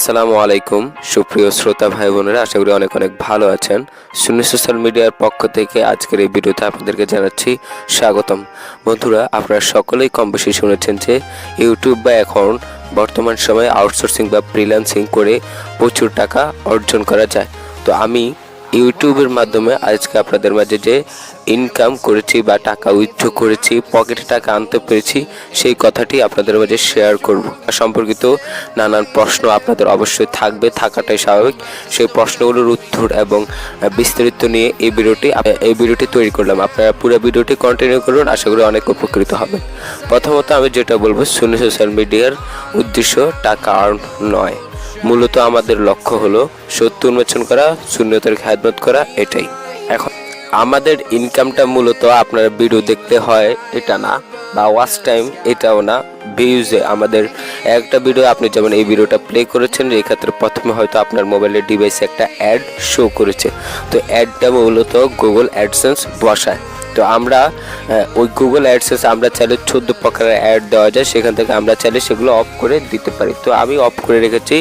আসসালামু আলাইকুম, সুপ্রিয় শ্রোতা ভাই বোনেরা, আশা করি অনেক অনেক ভালো আছেন। শূন্য সোশ্যাল মিডিয়ার পক্ষ থেকে আজকের এই ভিডিওতে আপনাদেরকে জানাচ্ছি স্বাগতম। বন্ধুরা, আপনারা সকলেই কম বেশি শুনেছেন যে ইউটিউব বা এখন বর্তমান সময়ে আউটসোর্সিং বা ফ্রিল্যান্সিং করে প্রচুর টাকা অর্জন করা যায়। তো আমি ইউটিউবের মাধ্যমে আজকে আপনাদের মাঝে যে ইনকাম করেছি বা টাকা উইথড্র করেছি পকেটে টাকা আনতে পেরেছি, সেই কথাটি আপনাদের মাঝে শেয়ার করব। সম্পর্কিত নানান প্রশ্ন আপনাদের অবশ্যই থাকবে, থাকাটাই স্বাভাবিক। সেই প্রশ্নগুলোর উত্তর এবং বিস্তারিত নিয়ে এই ভিডিওটি এই ভিডিওটি তৈরি করলাম। আপনারা পুরো ভিডিওটি কন্টিনিউ করুন, আশা করি অনেক উপকৃত হবেন। প্রথমত আমি যেটা বলব সুনি সোশ্যাল মিডিয়ার উদ্দেশ্য টাকা আর্ন নয়। মূলত আমাদের লক্ষ্য হলো সত্য উন্মোচন করা শূন্যতার খেদমত করা, এটাই। এখন, আমাদের ইনকামটা মূলত আপনার ভিডিও দেখতে হয়, এটা না, বা ওয়াচ টাইম এটাও না। ভিউজে আমাদের একটা ভিডিও আপনি যেমন এই ভিডিওটা প্লে করেছেন, এই ক্ষেত্রে প্রথমে হয়তো আপনার মোবাইলের ডিভাইসে একটা অ্যাড শো করেছে। তো অ্যাডটা মূলত গুগল অ্যাডসেন্স বসায়। তো আমরা ওই গুগল অ্যাডসেন্স আমরা চাইলে চোদ্দ প্রকারের অ্যাড দেওয়া যায়, সেখান থেকে আমরা চাইলে সেগুলো অফ করে দিতে পারি। তো আমি অফ করে রেখেছি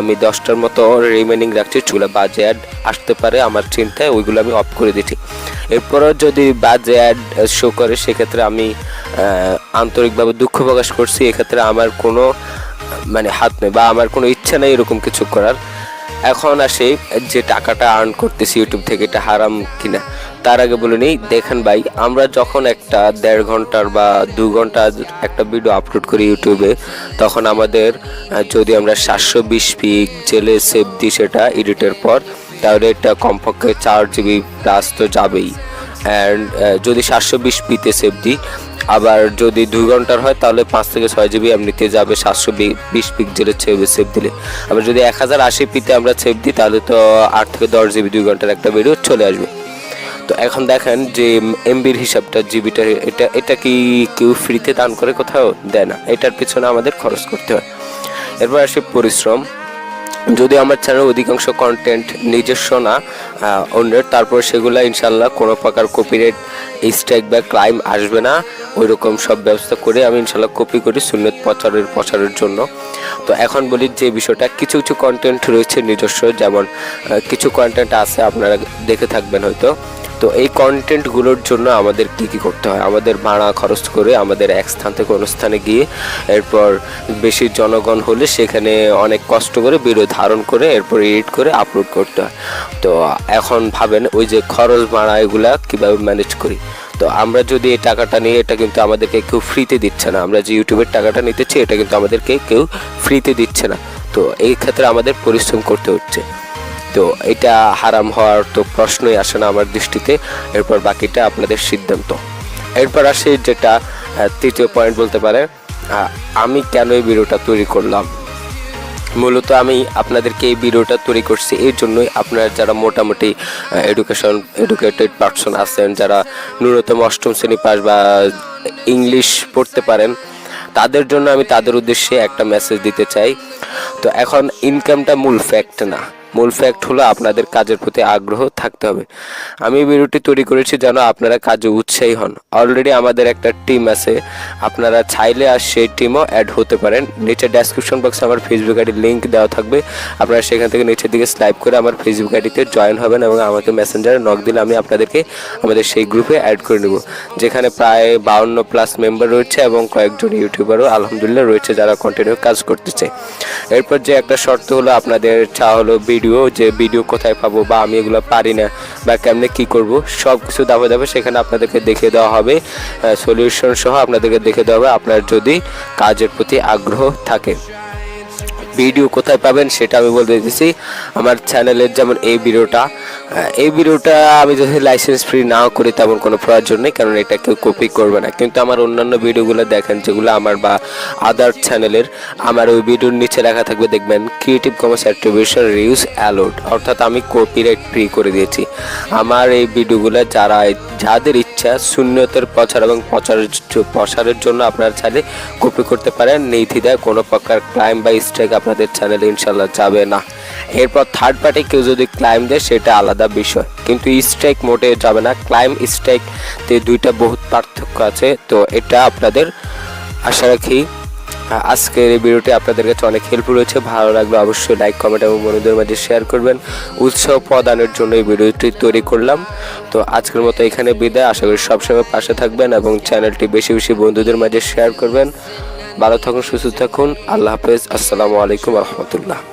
আমি দশটার মতো রিমেনিং রাখছি, চুলা বাজে অ্যাড আসতে পারে আমার চিন্তায়, ওইগুলো আমি অফ করে দিচ্ছি। এরপরও যদি বাজে অ্যাড শো করে, সেক্ষেত্রে আমি আন্তরিকভাবে দুঃখ প্রকাশ করছি, এক্ষেত্রে আমার কোনো মানে হাত নেই বা আমার কোনো ইচ্ছা নেই এরকম কিছু করার। এখন আসে যে টাকাটা আর্ন করতেছি ইউটিউব থেকে এটা হারাম কিনা, তার আগে বলে নিই। দেখেন ভাই, আমরা যখন একটা দেড় ঘণ্টার বা দু ঘণ্টা একটা ভিডিও আপলোড করি ইউটিউবে তখন আমাদের যদি আমরা সাতশো বিশ পিক জেলে সেভ দিই সেটা এডিটের পর, তাহলে এটা কমপক্ষে চার জিবি প্লাস তো যাবেই। অ্যান্ড যদি সাতশো বিশ পিতে সেভ দিই আবার যদি দুই ঘণ্টার হয়, তাহলে পাঁচ থেকে ছয় জিবি এমনিতে যাবে সাতশো বিশ পিক্সেলের সেভ সেভ দিলে। আবার যদি এক হাজার আশি পিতে আমরা সেভ দিই, তাহলে তো আট থেকে দশ জিবি দুই ঘণ্টার একটা ভিডিও চলে আসবে। তো এখন দেখেন যে এমবির হিসাবটা জিবিটা এটা এটা কি কেউ ফ্রিতে দান করে কোথাও? দেয় না। এটার পিছনে আমাদের খরচ করতে হয়। এরপর আসে পরিশ্রম। যদি আমার চ্যানেল অধিকাংশ কন্টেন্ট নিজস্ব না অন্যের তারপর সেগুলো ইনশাল্লাহ কোনো প্রকার কপিরাইট স্ট্রাইক বা ক্লাইম আসবে না। ওই রকম সব ব্যবস্থা করে আমি ইনশাল্লাহ কপি করি সুন্নত প্রচারের প্রচারের জন্য। তো এখন বলি যে বিষয়টা, কিছু কিছু কন্টেন্ট রয়েছে নিজস্ব, যেমন কিছু কন্টেন্ট আছে আপনারা দেখে থাকবেন হয়তো। তো এই কন্টেন্টগুলোর জন্য আমাদের কি কি করতে হয়? আমাদের ভাড়া খরচ করে আমাদের এক স্থান থেকে অন্য স্থানে গিয়ে এরপর বেশি জনগণ হলে সেখানে অনেক কষ্ট করে ভিডিও ধারণ করে এরপর এডিট করে আপলোড করতে হয়। তো এখন ভাবেন ওই যে খরচ ভাড়া এগুলা কীভাবে ম্যানেজ করি? তো আমরা যদি এই টাকাটা নিয়ে এটা কিন্তু আমাদেরকে কেউ ফ্রিতে দিচ্ছে না। আমরা যে ইউটিউবের টাকাটা নিতেছি এটা কিন্তু আমাদেরকে কেউ ফ্রিতে দিচ্ছে না। তো এই ক্ষেত্রে আমাদের পরিশ্রম করতে হচ্ছে। তো এটা হারাম হওয়ার তো প্রশ্নই আসে না আমার দৃষ্টিতে। এরপর বাকিটা আপনাদের সিদ্ধান্ত। এরপর আসে যেটা তৃতীয় পয়েন্ট বলতে পারে আমি কেন এই ভিডিওটা তৈরি করলাম? মূলত আমি আপনাদেরকে এই ভিডিওটা তৈরি করছি, এই জন্যই আপনারা যারা মোটামুটি এডুকেশন এডুকেটেড পার্সন আছেন, যারা ন্যূনতম অষ্টম শ্রেণি পাস বা ইংলিশ পড়তে পারেন, তাদের জন্য আমি তাদের উদ্দেশ্যে একটা মেসেজ দিতে চাই। তো এখন ইনকামটা মূল ফ্যাক্ট না। মূল ফ্যাক্ট হলো আপনাদের কাজের প্রতি আগ্রহ থাকতে হবে। আমি ভিডিওটি তৈরি করেছি যেন আপনারা কাজে উৎসাহী হন। অলরেডি আমাদের একটা টিম আছে, আপনারা চাইলে আর সেই টিমও অ্যাড হতে পারেন। নিচে ডেসক্রিপশন বক্সে আমার ফেসবুক আইডির লিঙ্ক দেওয়া থাকবে। আপনারা সেখান থেকে নিচের দিকে স্লাইপ করে আমার ফেসবুক আইডিতে জয়েন হবেন এবং আমাকে মেসেঞ্জারে নক দিলে আমি আপনাদেরকে আমাদের সেই গ্রুপে অ্যাড করে নেব। যেখানে প্রায় বাউন্ন প্লাস মেম্বার রয়েছে এবং কয়েকজন ইউটিউবারও আলহামদুলিল্লাহ রয়েছে যারা কন্টিনিউ কাজ করতেছে। এরপর যে একটা শর্ত হলো, আপনাদের চা হলো ভিডিও যে ভিডিও কোথায় পাবো বা আমি এগুলো পারি না বা কেমনে কি করব সব কিছু দাবে দাবে সেখানে আপনাদেরকে দেখে দেওয়া হবে। সলিউশন সহ আপনাদেরকে দেখে দেওয়া হবে আপনার যদি কাজের প্রতি আগ্রহ থাকে। ভিডিও কোথায় পাবেন সেটা আমি বলে দিতেছি। আমার চ্যানেলের যেমন এই ভিডিওটা এই ভিডিওটা আমি যদি লাইসেন্স ফ্রি নাও করি তেমন কোনো প্রয়োজন নেই, কারণ এটা কেউ কপি করবে না। কিন্তু আমার অন্যান্য ভিডিওগুলো দেখেন, যেগুলো আমার বা আদার চ্যানেলের আমার ওই ভিডিওর নিচে লেখা থাকবে, দেখবেন creative commons attribution reuse allowed অর্থাৎ আমি কপিরাইট ফ্রি করে দিয়েছি। আমার এই ভিডিওগুলো যারা যাদের ইচ্ছা শূন্যতের প্রচার এবং প্রচারের প্রসারের জন্য আপনারা চাইলে কপি করতে পারেন। নির্দ্বিধায় কোনো প্রকার ক্লাইম বা স্ট্রাইক আপনাদের চ্যানেলে ইনশাল্লাহ যাবে না। এরপর থার্ড পার্টি কেউ যদি ক্লাইম দেয়, সেটা আলাদা বিষয়। কিন্তু স্ট্রাইক মোটে যাবে না। ক্লাইম স্ট্রাইক তে দুইটা বহুত পার্থক্য আছে। তো এটা আপনাদের আশা রাখি আজকের এই ভিডিওটি আপনাদের কাছে অনেক হেল্পফুল হয়েছে ভালো লাগলে অবশ্যই লাইক কমেন্ট এবং বন্ধুদের মাঝে শেয়ার করবেন। উৎসাহ প্রদানের জন্য এই ভিডিওটি তৈরি করলাম। তো আজকের মতো এখানে বিদায়। আশা করি সবসময় পাশে থাকবেন এবং চ্যানেলটি বেশি বেশি বন্ধুদের মাঝে শেয়ার করবেন। ভালো থাকুন, সুস্থ থাকুন। আল্লাহ হাফেজ। আসসালামু আলাইকুম রহমতুল্লাহ।